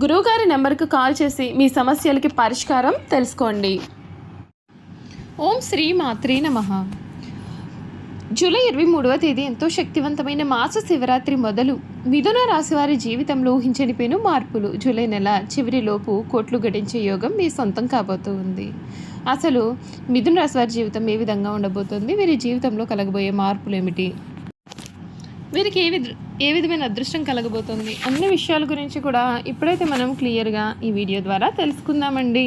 గురువుగారి నెంబర్కు కాల్ చేసి మీ సమస్యలకి పరిష్కారం తెలుసుకోండి. ఓం శ్రీ మాత్రే నమ. జూలై ఇరవై మూడవ తేదీ ఎంతో శక్తివంతమైన మాస శివరాత్రి మొదలు మిథున రాశివారి జీవితంలో ఊహించని పెను మార్పులు. జూలై నెల చివరిలోపు కోట్లు గడించే యోగం మీ సొంతం కాబోతుంది. అసలు మిథున రాశివారి జీవితం ఏ విధంగా ఉండబోతుంది? వీరి జీవితంలో కలగబోయే మార్పులు ఏమిటి? వీరికి ఏ విధ ఏ విధమైన అదృష్టం కలగబోతుంది? అన్ని విషయాల గురించి కూడా ఇప్పుడైతే మనం క్లియర్గా ఈ వీడియో ద్వారా తెలుసుకుందామండి.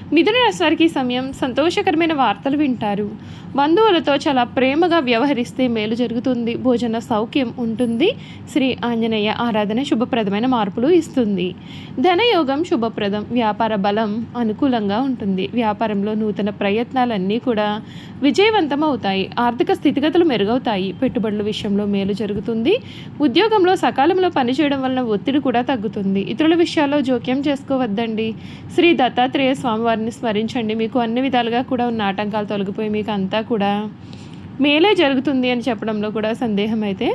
మిథున రాశివారికి సమయం సంతోషకరమైన వార్తలు వింటారు. బంధువులతో చాలా ప్రేమగా వ్యవహరిస్తే మేలు జరుగుతుంది. భోజన సౌఖ్యం ఉంటుంది. శ్రీ ఆంజనేయ ఆరాధన శుభప్రదమైన మార్పులు ఇస్తుంది. ధనయోగం శుభప్రదం. వ్యాపార బలం అనుకూలంగా ఉంటుంది. వ్యాపారంలో నూతన ప్రయత్నాలన్నీ కూడా విజయవంతం అవుతాయి ఆర్థిక స్థితిగతులు మెరుగవుతాయి. పెట్టుబడుల విషయంలో మేలు జరుగుతుంది. ఉద్యోగంలో సకాలంలో పనిచేయడం వలన ఒత్తిడి కూడా తగ్గుతుంది. ఇతరుల విషయాల్లో జోక్యం చేసుకోవద్దండి. శ్రీ దత్తాత్రేయ స్వామివారి వారిని స్మరించండి. మీకు అన్ని విధాలుగా కూడా ఉన్న ఆటంకాలు తొలగిపోయి మీకు అంతా కూడా మేలే జరుగుతుంది అని చెప్పడంలో కూడా సందేహం అయితే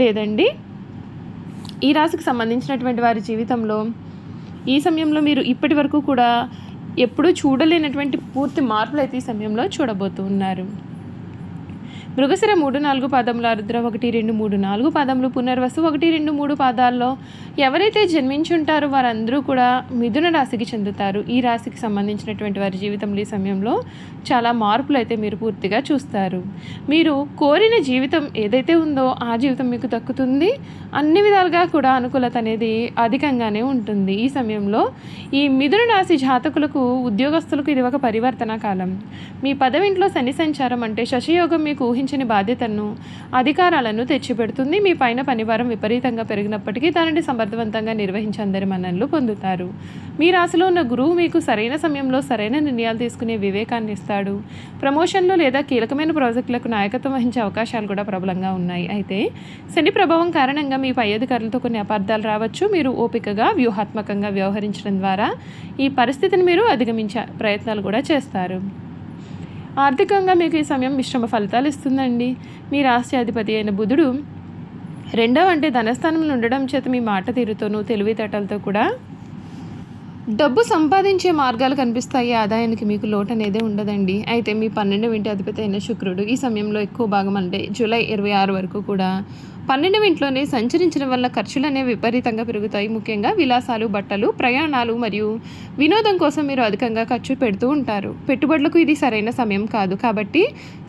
లేదండి. ఈ రాశికి సంబంధించినటువంటి వారి జీవితంలో ఈ సమయంలో మీరు ఇప్పటి వరకు కూడా ఎప్పుడూ చూడలేనటువంటి పూర్తి మార్పులు అయితే ఈ సమయంలో చూడబోతున్నారు మృగశిర మూడు నాలుగు పాదములు ఆరుద్ర ఒకటి రెండు మూడు నాలుగు పాదములు పునర్వసు ఒకటి రెండు మూడు పాదాల్లో ఎవరైతే జన్మించుంటారో వారందరూ కూడా మిథున రాశికి చెందుతారు. ఈ రాశికి సంబంధించినటువంటి వారి జీవితంలో ఈ సమయంలో చాలా మార్పులు అయితే మీరు పూర్తిగా చూస్తారు. మీరు కోరిన జీవితం ఏదైతే ఉందో ఆ జీవితం మీకు దక్కుతుంది. అన్ని విధాలుగా కూడా అనుకూలత అనేది అధికంగానే ఉంటుంది. ఈ సమయంలో ఈ మిథున రాశి జాతకులకు ఉద్యోగస్తులకు ఇది ఒక పరివర్తన కాలం. మీ పదవింట్లో శని సంచారం అంటే శశియోగం మీకు ఊహించని బాధ్యతను అధికారాలను తెచ్చిపెడుతుంది. మీ పైన పనివారం విపరీతంగా పెరిగినప్పటికీ దానిని సమర్థవంతంగా నిర్వహించి అందరి మన్ననలు పొందుతారు. మీ రాశిలో ఉన్న గురువు మీకు సరైన సమయంలో సరైన నిర్ణయాలు తీసుకునే వివేకాన్ని ఇస్తాడు. ప్రమోషన్లు లేదా కీలకమైన ప్రాజెక్టులకు నాయకత్వం వహించే అవకాశాలు కూడా ప్రబలంగా ఉన్నాయి. అయితే శని ప్రభావం కారణంగా మీ పై అధికారులతో కొన్ని అపార్థాలు రావచ్చు. మీరు ఓపికగా వ్యూహాత్మకంగా వ్యవహరించడం ద్వారా ఈ పరిస్థితిని మీరు అధిగమించే ప్రయత్నాలు కూడా చేస్తారు. ఆర్థికంగా మీకు ఈ సమయం మిశ్రమ ఫలితాలు ఇస్తుందండి. మీ రాష్ట్రాధిపతి అయిన బుధుడు రెండవ అంటే ధనస్థానంలో ఉండడం చేత మీ మాట తీరుతోనూ తెలివితేటలతో కూడా డబ్బు సంపాదించే మార్గాలు కనిపిస్తాయి. ఆదాయానికి మీకు లోటు అనేది ఉండదండి. అయితే మీ పన్నెండు ఇంటి అధిపతి అయిన శుక్రుడు ఈ సమయంలో ఎక్కువ భాగం అంటే జూలై ఇరవై ఆరు వరకు కూడా పన్నెండవ ఇంట్లోనే సంచరించడం వల్ల ఖర్చులు అనేవి విపరీతంగా పెరుగుతాయి. ముఖ్యంగా విలాసాలు బట్టలు ప్రయాణాలు మరియు వినోదం కోసం మీరు అధికంగా ఖర్చు పెడుతూ ఉంటారు. పెట్టుబడులకు ఇది సరైన సమయం కాదు. కాబట్టి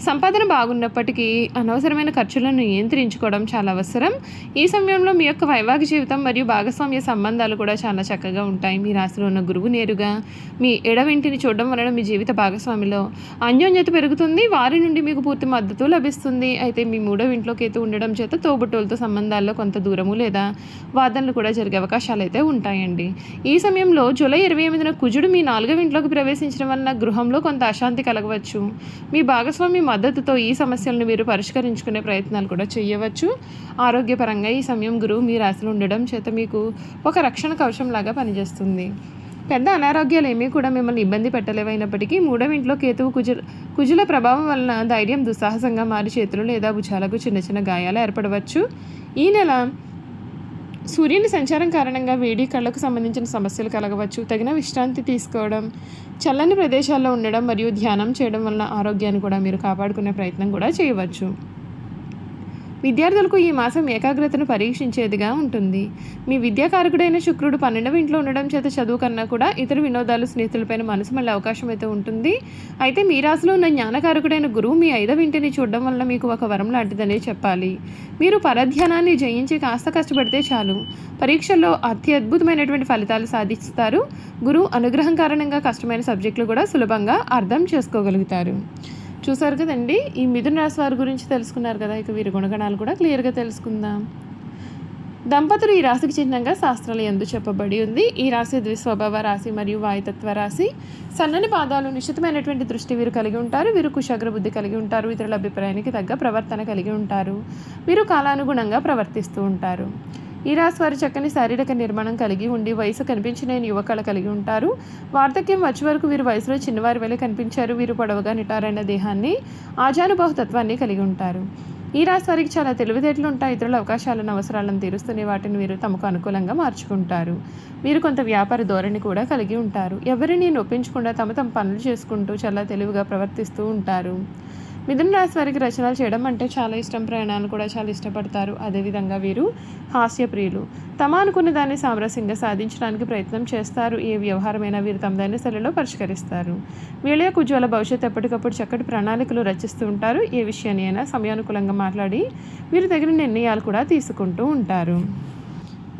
సంపాదన బాగున్నప్పటికీ అనవసరమైన ఖర్చులను నియంత్రించుకోవడం చాలా అవసరం. ఈ సమయంలో మీ యొక్క వైవాహిక జీవితం మరియు భాగస్వామ్య సంబంధాలు కూడా చాలా చక్కగా ఉంటాయి. మీ రాశిలో ఉన్న గురువు నేరుగా మీ ఎడవింటిని చూడడం వలన మీ జీవిత భాగస్వామిలో అన్యోన్యత పెరుగుతుంది. వారి నుండి మీకు పూర్తి మద్దతు లభిస్తుంది. అయితే మీ మూడవ ఇంట్లో కేతు ఉండడం చేత తోబుట్టువులతో సంబంధాల్లో కొంత దూరము లేదా వాదనలు కూడా జరిగే అవకాశాలు అయితే ఉంటాయండి. ఈ సమయంలో జూలై ఇరవై ఎనిమిదిన కుజుడు మీ నాలుగవ ఇంట్లోకి ప్రవేశించడం వలన గృహంలో కొంత అశాంతి కలగవచ్చు. మీ భాగస్వామి మద్దతుతో ఈ సమస్యలను మీరు పరిష్కరించుకునే ప్రయత్నాలు కూడా చేయవచ్చు ఆరోగ్యపరంగా ఈ సమయం గురువు మీ రాశిలో ఉండడం చేత మీకు ఒక రక్షణ కవచం లాగా పనిచేస్తుంది. పెద్ద అనారోగ్యాలు ఏమీ కూడా మిమ్మల్ని ఇబ్బంది పెట్టలేవైనప్పటికీ మూడవ ఇంట్లో కేతువు కుజుల కుజుల ప్రభావం వలన ధైర్యం దుస్సాహసంగా మారి చేతులు లేదా భుజాలకు చిన్న చిన్న గాయాలు ఏర్పడవచ్చు. ఈ నెల సూర్యుని సంచారం కారణంగా వేడి కళ్ళకు సంబంధించిన సమస్యలు కలగవచ్చు. తగిన విశ్రాంతి తీసుకోవడం చల్లని ప్రదేశాల్లో ఉండడం మరియు ధ్యానం చేయడం వలన ఆరోగ్యాన్ని కూడా మీరు కాపాడుకునే ప్రయత్నం కూడా చేయవచ్చు. విద్యార్థులకు ఈ మాసం ఏకాగ్రతను పరీక్షించేదిగా ఉంటుంది. మీ విద్యాకారకుడైన శుక్రుడు పన్నెండవ ఇంట్లో ఉండడం చేత చదువు కన్నా కూడా ఇతర వినోదాలు స్నేహితులపైన మనసు మళ్ళీ అవకాశం అయితే ఉంటుంది. అయితే మీ రాశిలో ఉన్న జ్ఞానకారకుడైన గురువు మీ ఐదవ ఇంటిని చూడడం వల్ల మీకు ఒక వరం లాంటిదనే చెప్పాలి. మీరు పరధ్యానాన్ని జయించి కాస్త కష్టపడితే చాలు. పరీక్షల్లో అత్యద్భుతమైనటువంటి ఫలితాలు సాధిస్తారు. గురువు అనుగ్రహం కారణంగా కష్టమైన సబ్జెక్టులు కూడా సులభంగా అర్థం చేసుకోగలుగుతారు. చూసారు కదండి? ఈ మిథున రాశి వారి గురించి తెలుసుకున్నారు కదా? ఇక వీరి గుణగణాలు కూడా క్లియర్గా తెలుసుకుందాం. దంపతులు ఈ రాశికి చిహ్నంగా శాస్త్రాలు ఎందు చెప్పబడి ఉంది. ఈ రాశి ద్విస్వభావ రాశి మరియు వాయుతత్వ రాశి. సన్నని పాదాలు నిశ్చితమైనటువంటి దృష్టి వీరు కలిగి ఉంటారు. వీరు కుశాగ్ర బుద్ధి కలిగి ఉంటారు. ఇతరుల అభిప్రాయానికి తగ్గ ప్రవర్తన కలిగి ఉంటారు. వీరు కాలానుగుణంగా ప్రవర్తిస్తూ ఉంటారు. ఈ రాశి వారు చక్కని శారీరక నిర్మాణం కలిగి ఉండి వయసు కనిపించిన యువకళ కలిగి ఉంటారు. వార్ధక్యం వచ్చే వరకు వీరు వయసులో చిన్నవారి వలె కనిపించారు. వీరు పొడవుగా నిటారైన దేహాన్ని ఆజానుబహుతత్వాన్ని కలిగి ఉంటారు. ఈ రాశి వారికి చాలా తెలివితేటలు ఉంటాయి. ఇతరుల అవకాశాలను అవసరాలను తీరుస్తూనే వాటిని వీరు తమకు అనుకూలంగా మార్చుకుంటారు. వీరు కొంత వ్యాపార ధోరణి కూడా కలిగి ఉంటారు. ఎవరిని నొప్పించకుండా తమ తమ పనులు చేసుకుంటూ చాలా తెలివిగా ప్రవర్తిస్తూ ఉంటారు. మిథున రాశి వారికి రచనలు చేయడం అంటే చాలా ఇష్టం. ప్రయాణాలు కూడా చాలా ఇష్టపడతారు. అదేవిధంగా వీరు హాస్యప్రియులు తమ అనుకున్న దాన్ని సామరస్యంగా సాధించడానికి ప్రయత్నం చేస్తారు. ఏ వ్యవహారమైనా వీరు తమదైన శైలిలో పరిష్కరిస్తారు. వీళ్ళ యొక్క ఉజ్వల భవిష్యత్తు ఎప్పటికప్పుడు చక్కటి ప్రణాళికలు రచిస్తూ ఉంటారు. ఏ విషయాన్ని అయినా సమయానుకూలంగా మాట్లాడి వీరు తగిన నిర్ణయాలు కూడా తీసుకుంటూ ఉంటారు.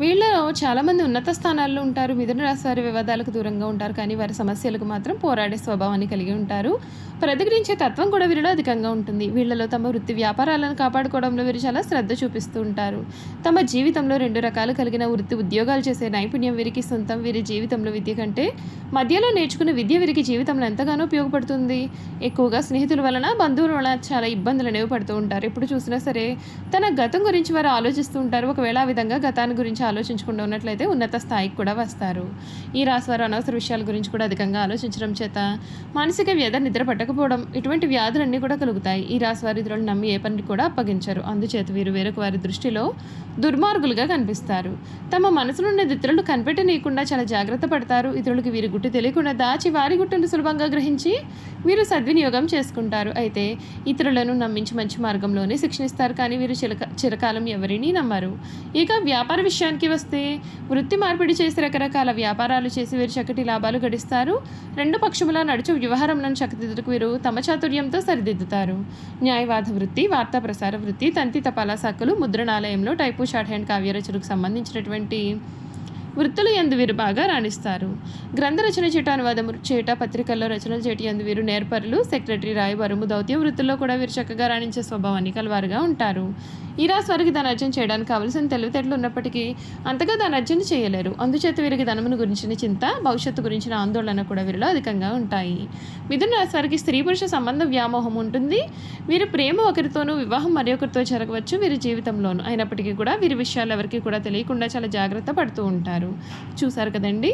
వీళ్ళలో చాలామంది ఉన్నత స్థానాల్లో ఉంటారు. మిథున రాశి వారి వివాదాలకు దూరంగా ఉంటారు. కానీ వారి సమస్యలకు మాత్రం పోరాడే స్వభావాన్ని కలిగి ఉంటారు. ప్రతిఘటించే తత్వం కూడా వీరిలో అధికంగా ఉంటుంది. వీళ్ళలో తమ వృత్తి వ్యాపారాలను కాపాడుకోవడంలో వీరు చాలా శ్రద్ధ చూపిస్తూ ఉంటారు. తమ జీవితంలో రెండు రకాలు కలిగిన వృత్తి ఉద్యోగాలు చేసే నైపుణ్యం వీరికి సొంతం వీరి జీవితంలో విద్య కంటే మధ్యలో నేర్చుకున్న విద్య వీరికి జీవితంలో ఎంతగానో ఉపయోగపడుతుంది. ఎక్కువగా స్నేహితుల వలన బంధువుల వలన చాలా ఇబ్బందులు అనేవి పడుతూ ఉంటారు. ఎప్పుడు చూసినా సరే తన గతం గురించి వారు ఆలోచిస్తూ ఉంటారు. ఒకవేళ ఆ విధంగా గతాన్ని గురించి ఆలోచించకుండా ఉన్నట్లయితే ఉన్నత స్థాయికి కూడా వస్తారు. ఈ రాశివారు అనవసర విషయాల గురించి కూడా అధికంగా ఆలోచించడం చేత మానసిక వ్యధ నిద్ర పట్టకపోవడం ఇటువంటి వ్యాధులన్నీ కూడా కలుగుతాయి. ఈ రాశివారి ఇతరులను నమ్మి ఏ పని కూడా అప్పగించరు. అందుచేత వీరు వేరొక వారి దృష్టిలో దుర్మార్గులుగా కనిపిస్తారు. తమ మనసులో ఉన్న ఇతరులు కనిపెట్టనీయకుండా చాలా జాగ్రత్త పడతారు. ఇతరులకు వీరి గుట్టు తెలియకుండా దాచి వారి గుట్టును సులభంగా గ్రహించి వీరు సద్వినియోగం చేసుకుంటారు. అయితే ఇతరులను నమ్మించి మంచి మార్గంలోనే శిక్షణిస్తారు. కానీ వీరు చిరక చిరకాలం ఎవరినీ నమ్మరు. ఇక వ్యాపార విషయాన్ని విషయానికి వస్తే వృత్తి మార్పిడి చేసి రకరకాల వ్యాపారాలు చేసి వీరు చక్కటి లాభాలు గడిస్తారు. రెండు పక్షముల నడుచు వ్యవహారంలో చక్కదిద్దుకు వీరు తమ చాతుర్యంతో సరిదిద్దుతారు. న్యాయవాద వృత్తి వార్తా ప్రసార వృత్తి తంతి తపాలా శాఖలు ముద్రణాలయంలో టైపు షార్ట్ హ్యాండ్ కావ్యరచనకు సంబంధించినటువంటి వృత్తులు ఎందు వీరు బాగా రాణిస్తారు. గ్రంథ రచన చేట అనువాదం చేట పత్రికల్లో రచనలు చేటి ఎందు వీరు నేర్పరులు సెక్రటరీ రాయబారము దౌత్య వృత్తుల్లో కూడా వీరు చక్కగా రాణించే స్వభావాన్ని కలవారుగా ఉంటారు. ఈ రాశి వారికి ధనార్జన చేయడానికి కావలసిన తెలివితేటలు ఉన్నప్పటికీ అంతగా ధనార్జన చేయలేరు. అందుచేత వీరికి ధనమును గురించిన చింత భవిష్యత్తు గురించిన ఆందోళన కూడా వీరిలో అధికంగా ఉంటాయి. మిథున రాశి వారికి స్త్రీ పురుష సంబంధ వ్యామోహం ఉంటుంది. వీరి ప్రేమ ఒకరితోనూ వివాహం మరొకరితో జరగవచ్చు వీరి జీవితంలోనూ. అయినప్పటికీ కూడా వీరి విషయాలు ఎవరికి కూడా తెలియకుండా చాలా జాగ్రత్త పడుతూ ఉంటారు. చూసారు కదండి?